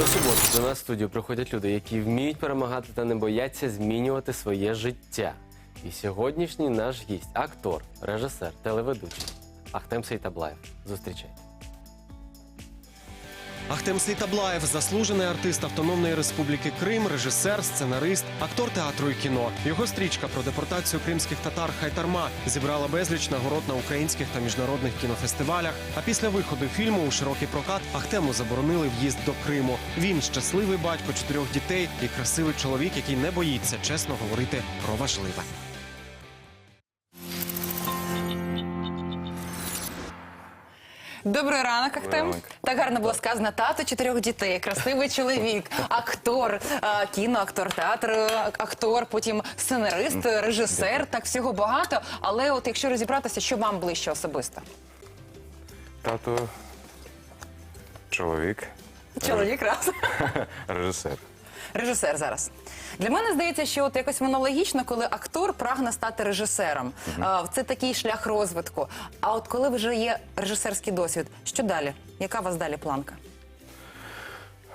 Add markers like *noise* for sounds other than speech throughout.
Щосуботи до нас в студію приходять люди, які вміють перемагати та не бояться змінювати своє життя. І сьогоднішній наш гість актор, режисер, телеведучий Ахтем Сейтаблаєв. Зустрічайте. Ахтем Сейтаблаєв – заслужений артист Автономної Республіки Крим, режисер, сценарист, актор театру і кіно. Його стрічка про депортацію кримських татар Хайтарма зібрала безліч нагород на українських та міжнародних кінофестивалях. А після виходу фільму у широкий прокат Ахтему заборонили в'їзд до Криму. Він щасливий батько чотирьох дітей і красивий чоловік, який не боїться чесно говорити про важливе. Добрий ранок, Ахтем. Так гарно було сказано. Тато чотирьох дітей, красивий чоловік, *laughs* актор, кіноактор, театр, актор, потім сценарист, режисер. Так всього багато. Але от якщо розібратися, що вам ближче особисто? Тато, чоловік, Чоловік раз. *laughs* режисер. Режисер зараз. Для мене здається, що от якось воно логічно, коли актор прагне стати режисером. А, Це такий шлях розвитку. А от коли вже є режисерський досвід, що далі? Яка у вас далі планка?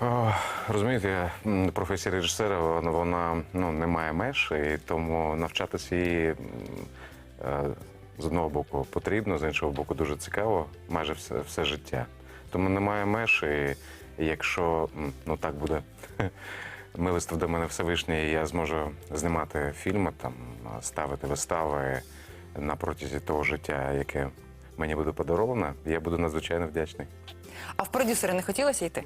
О, розумієте, професія режисера вона, вона ну, не має меж, і тому навчатися її е, з одного боку потрібно, з іншого боку, дуже цікаво, майже все, все життя. Тому немає меж, і якщо ну, так буде *laughs* милиство до мене Всевишнє, і я зможу знімати фільми, там, ставити вистави на протязі того життя, яке мені буде подаровано, я буду надзвичайно вдячний. А в продюсери не хотілося йти?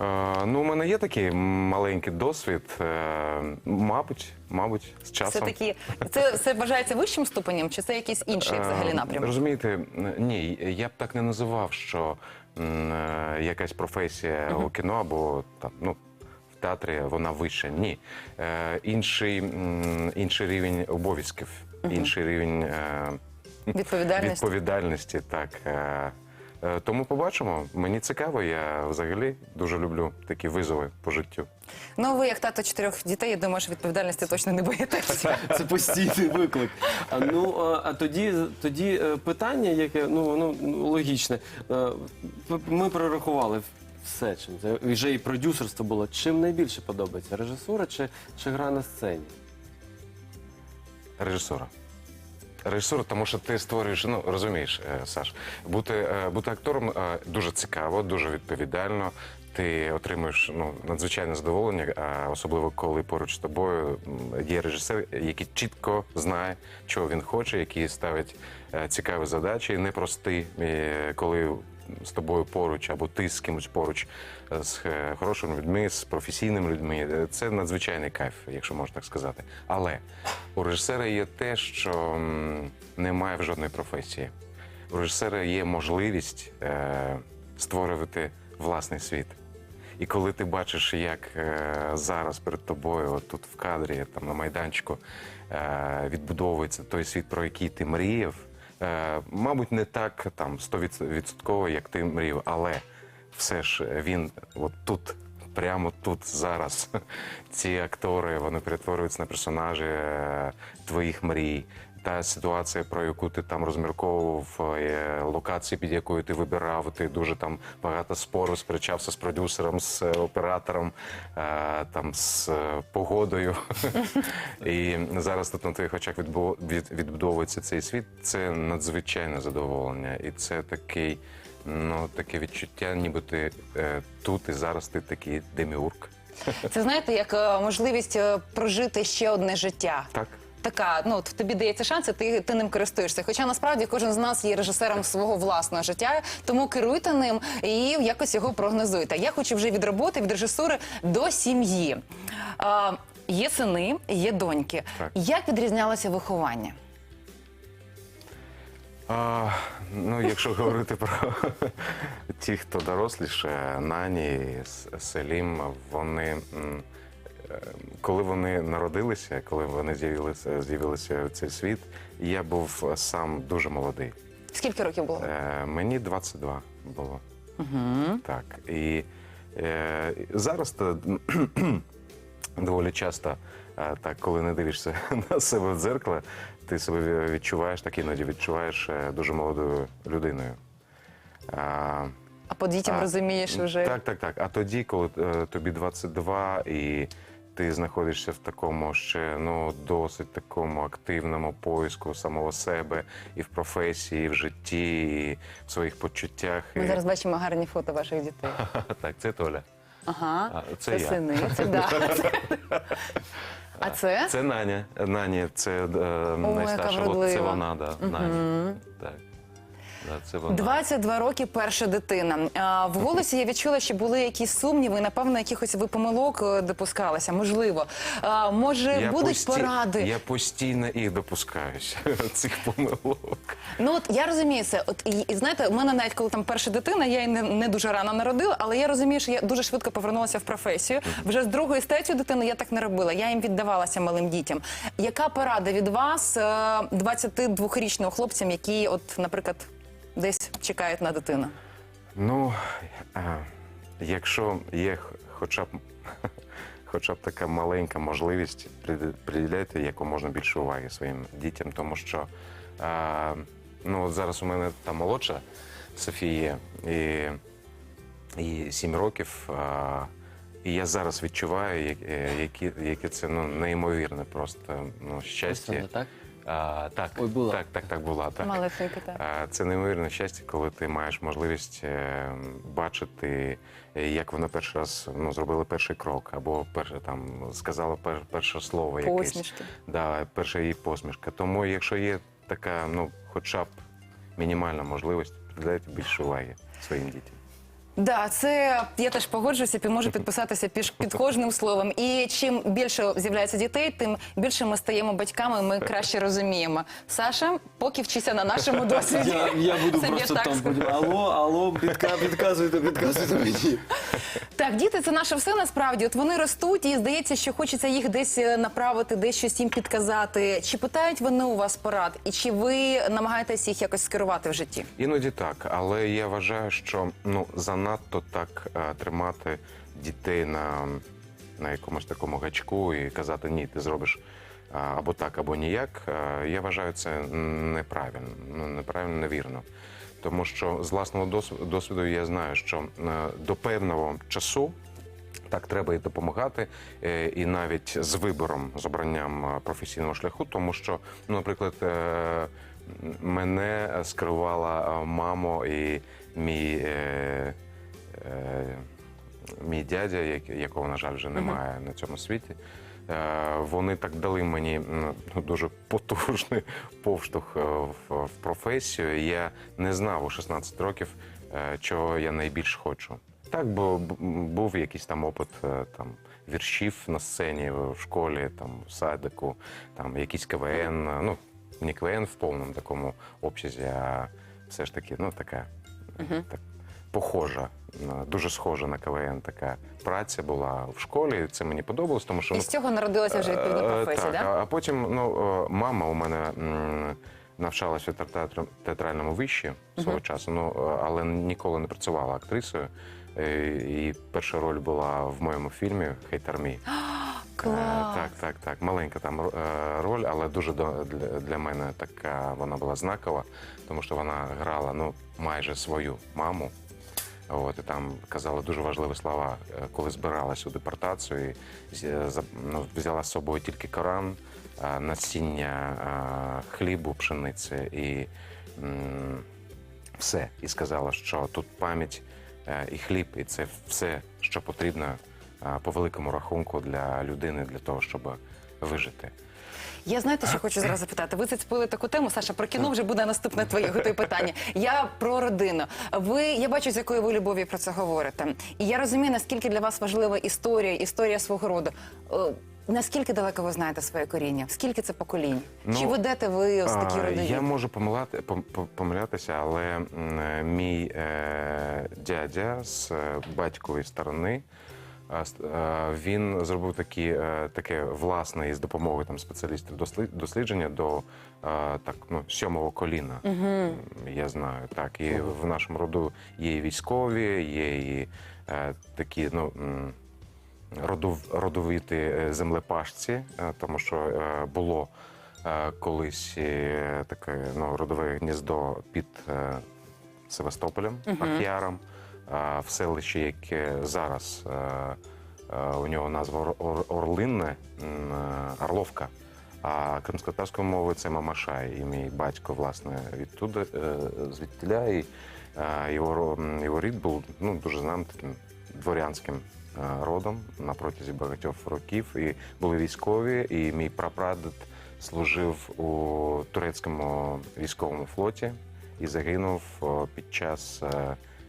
Е, Ну, у мене є такий маленький досвід. Е, Мабуть, мабуть, з Це часом. такі, це, це вважається вищим ступенем, чи це якийсь інший взагалі Е. Розумієте, ні, я б так не називав, що м, е, якась професія у кіно або там, ну, театрі вона вища. Ні. Е, інший, м, інший рівень обов'язків, інший рівень е, Відповідальність. відповідальності. Так. Е, е, Тому побачимо. Мені цікаво, я взагалі дуже люблю такі визови по життю. Ну ви як тато чотирьох дітей, я думаю, що відповідальності точно не боїтеся. *laughs* Це постійний виклик. А ну а, а тоді, тоді е, питання, яке ну воно ну, логічне. Е, Ми прорахували все чим. Це вже і продюсерство було. Чим найбільше подобається? Режисура чи, чи гра на сцені? Режисура. Режисура, тому що ти створюєш, ну розумієш, е, Саш, бути, е, бути актором е, дуже цікаво, дуже відповідально. Ти отримуєш ну, надзвичайне задоволення, а особливо коли поруч з тобою є режисер, який чітко знає, чого він хоче, який ставить цікаві задачі, непрості, е, коли з тобою поруч або ти з кимось поруч е, з е, хорошими людьми, з професійними людьми. Е, Це надзвичайний кайф, якщо можна так сказати. Але у режисера є те, що немає в жодної професії. У режисера є можливість створювати власний світ. І коли ти бачиш, як е, зараз перед тобою, от тут в кадрі, там на майданчику, е, відбудовується той світ, про який ти мріяв, мабуть, не так там 100%, як ти мрів, але все ж він от тут. Прямо тут зараз *laughs* ці актори вони перетворюються на персонажі е, твоїх мрій. Та ситуація, про яку ти там розмірковував, е, локації, під якою ти вибирав, ти дуже там багато спору сперечався з продюсером, з е, оператором, е, там з погодою. І зараз тут на твоїх очах відбу- відбудовується цей світ. Це надзвичайне задоволення, і це такий, ну таке відчуття, ніби ти е, тут і зараз ти такий деміург. Це знаєте, як е, можливість е, прожити ще одне життя. Так. Така, ну от тобі дається шанс, і ти, ти ним користуєшся. Хоча насправді кожен з нас є режисером свого власного життя, тому керуйте ним і якось його прогнозуйте. Я хочу вже від роботи, від режисури до сім'ї. А, є сини, є доньки. Так. Як відрізнялося виховання? А, ну, якщо говорити про *laughs* ті, хто доросліше, Нані, Селім, вони. м, Коли вони народилися, коли вони з'явилися, з'явилися в цей світ, я був сам дуже молодий. Скільки років було? Е, мені 22 було. Так. І е, зараз то *clears throat* доволі часто, е, так, коли не дивишся *laughs* на себе в дзеркало, ти себе відчуваєш, так іноді відчуваєш е, дуже молодою людиною. А, А по дітям А, розумієш вже. Так, так, так. А тоді, коли е, тобі 22 і ти знаходишся в такому ще ну досить такому активному поиску самого себе і в професії, і в житті, і в своїх почуттях. Ми і... зараз бачимо гарні фото ваших дітей. *laughs* Так, це Толя. Ага, А, це це я. сини. Це да. *laughs* А це? Це Наня. Наня, це е, найстарша. От Це вродлива. вона, да, Наня. Так. Це вона. 22 роки перша дитина. А, в голосі я відчула, що були якісь сумніви, напевно, якихось ви помилок е, допускалися. Можливо, а, може будуть пості- поради. Я постійно їх допускаюся, *laughs* цих помилок. Ну от я розумію це. От і, і знаєте, у мене навіть коли там перша дитина, я її не, не дуже рано народила, але я розумію, що я дуже швидко повернулася в професію. Вже з другої з третьої дитини я так не робила. Я їм віддавалася малим дітям. Яка порада від вас е, 22-річним хлопцям, які, от, наприклад, десь чекають на дитину? Ну, е, якщо є хоча б, *laughs* хоча б така маленька можливість, приділяйте якомога більше уваги своїм дітям, тому що е, ну, зараз у мене та молодша Софія, і, і 7 років. е, і я зараз відчуваю, які, яке це ну, неймовірне просто ну, щастя. Це, так? А, так, Ой, була. так, так, так була. Так. Малесенька, так. А, Це неймовірне щастя, коли ти маєш можливість е, бачити, е, як вона перший раз ну, зробила перший крок, або перше там сказала пер, перше слово якесь. Посмішки. Да, перша її посмішка. Тому, якщо є така, ну, хоча б мінімальна можливість, приділяйте більше уваги своїм дітям. Да, це я теж погоджуюся, пі- можу підписатися під, під кожним словом. І чим більше з'являється дітей, тим більше ми стаємо батьками, ми краще розуміємо. Саша, поки вчися на нашому *laughs* досвіді. Я, я буду Собі просто так там. скажу. Алло, алло, підка, підказуйте, підказуйте мені. Так, діти це наше все насправді. От вони ростуть, і здається, що хочеться їх десь е, направити, десь щось їм підказати. Чи питають вони у вас порад, і чи ви намагаєтесь їх якось скерувати в житті? Іноді так, але я вважаю, що ну занадто так е, тримати дітей на, на якомусь такому гачку і казати ні, ти зробиш а, або так, або ніяк. е, я вважаю це неправильно, ну неправильно, невірно. Тому що з власного досвіду, я знаю, що е, до певного часу. Так, треба і допомагати, е, і навіть з вибором, з обранням е, професійного шляху, тому що, ну, наприклад, е, мене скерувала е, мамо і мій, е, е, мій дядя, якого, на жаль, вже немає на цьому світі. Е, Вони так дали мені ну, дуже потужний повштовх е, в, професію. Я не знав у 16 років, е, чого я найбільш хочу. Так, бо був якийсь там опит е, там віршів на сцені в школі, там в садику, там якийсь КВН. е, Ну не КВН в повному такому обсязі, а все ж таки, ну така так, похожа, на- дуже схожа на КВН така праця була в школі. Це мені подобалось, тому що І ну, з цього народилася вже відповідна Е, професія, так, да? а, потім ну, е, мама у мене навчалася в театральному вищі свого часу, ну, е, але ніколи не працювала актрисою. Е, І перша роль була в моєму фільмі Хейтармі. *gasps* Клас. Так, так, так. Маленька там е, роль, але дуже для мене така вона була знакова, тому що вона грала ну, майже свою маму. От, і там казала дуже важливі слова, е, коли збирала цю депортацію. І, ну, взяла з собою тільки Коран, е, насіння е, хлібу, пшениці і все. І сказала, що тут пам'ять е, і хліб, і це все, що потрібно е, по великому рахунку для людини, для того, щоб вижити. Я знаєте, що хочу зараз запитати. Ви зацепили таку тему, Саша. Про кіно вже буде наступне твоє готове питання. Я про родину. Ви я бачу, з якою ви любов'ю про це говорите. І я розумію, наскільки для вас важлива історія, історія свого роду. Е, Наскільки далеко ви знаєте своє коріння? Скільки це поколінь? Чи Ну, ведете ви ось такі родові? Я можу помилати, пом- пом- помилятися, але е, мій е, дядя з е, батькової сторони. Він зробив такі, е, таке власне із допомогою там спеціалістів дослідження до так ну сьомого коліна. М, Я знаю так. І в нашому роду є і військові, є і е, такі ну. родов, родовіти е, землепашці, тому що було колись таке ну, родове гніздо під Севастополем, Ахяром. В селищі, яке зараз е, е, у нього назва Ор- Ор- Орлинне, е, Орловка. А кримськотарською мовою це Мамашай. І мій батько, власне, відтуди, звідтіля. І його, його рід був ну, дуже знаним таким дворянським родом на протязі багатьох років. І були військові, і мій прапрадед служив у турецькому військовому флоті і загинув під час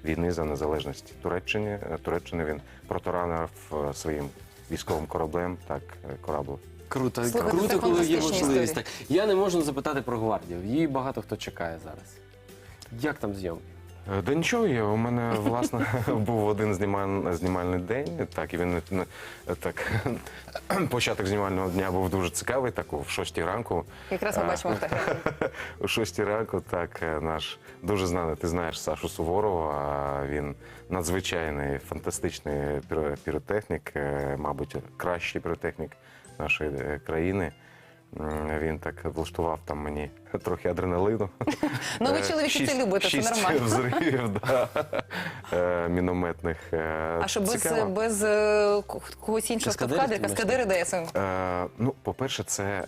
війни за незалежність Туреччини. Е, Туреччини він протаранив е, своїм військовим кораблем, так корабл корабль. Круто, Слухайте, круто, коли є фантастичні можливість. історії. Так. Я не можу не запитати про гвардію. Її багато хто чекає зараз. Як там зйомки? Е, Да нічого є. У мене власне *laughs* був один знімаль... знімальний день. Так і він не- так *clears throat* початок знімального дня був дуже цікавий. Так о, в шостій ранку. Якраз ми Е, бачимо фотографії. О *laughs* шостій ранку, так е, наш дуже знаний. Ти знаєш Сашу Суворова. Він надзвичайний фантастичний піротехнік, е, мабуть, кращий піротехнік нашої е, країни. Він так влаштував там мені трохи адреналину. Ну, ви Е, чоловіки шість- це любите, це нормально. взривів, да, е, мінометних. е, А що без, цікаво. без когось іншого в каскадири ДСМ. Е, ну, по-перше, це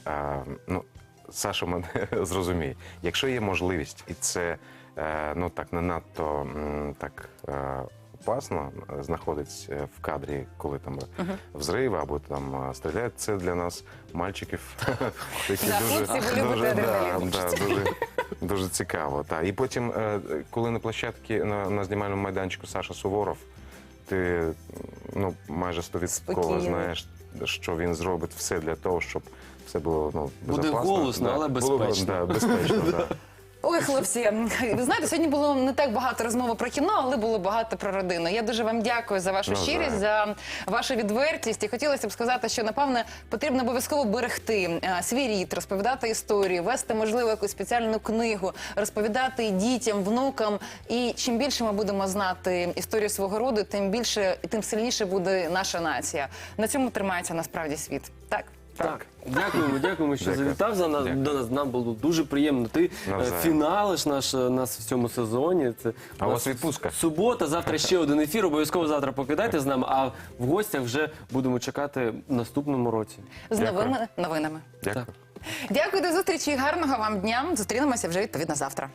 ну, Саша мене *laughs* зрозуміє. Якщо є можливість, і це ну так не надто так. Е, Опасно е, знаходиться е, в кадрі, коли там взриви або там е, стріляють. Це для нас мальчиків *laughs* такі дуже, да, да, цікаво. Та. І потім, е, коли на площадці на, на знімальному майданчику Саша Суворов, ти ну, майже стовідсотково знаєш, що він зробить все для того, щоб все було ну, Буде безопасно. голосно, але було, безпечно. Да, безпечно да. *laughs* Ой, хлопці, ви знаєте, сьогодні було не так багато розмови про кіно, але було багато про родину. Я дуже вам дякую за вашу Ну, щирість, за вашу відвертість. І хотілося б сказати, що напевне потрібно обов'язково берегти е, свій рід, розповідати історії, вести можливо якусь спеціальну книгу, розповідати дітям, внукам. І чим більше ми будемо знати історію свого роду, тим більше і тим сильніше буде наша нація. На цьому тримається насправді світ. Так. Так. Дякуємо, дякуємо, що Дякую. завітав за нас. Дякую. до нас. Нам було дуже приємно. Ти е, Навзаєм. фіналиш наш, е, нас в цьому сезоні. Це А у вас відпустка? Субота, завтра ще один ефір. Обов'язково завтра покидайте з нами. А в гостях вже будемо чекати в наступному році. З Дякую. новими новинами. Дякую. Дякую до зустрічі. Гарного вам дня. Зустрінемося вже відповідно завтра.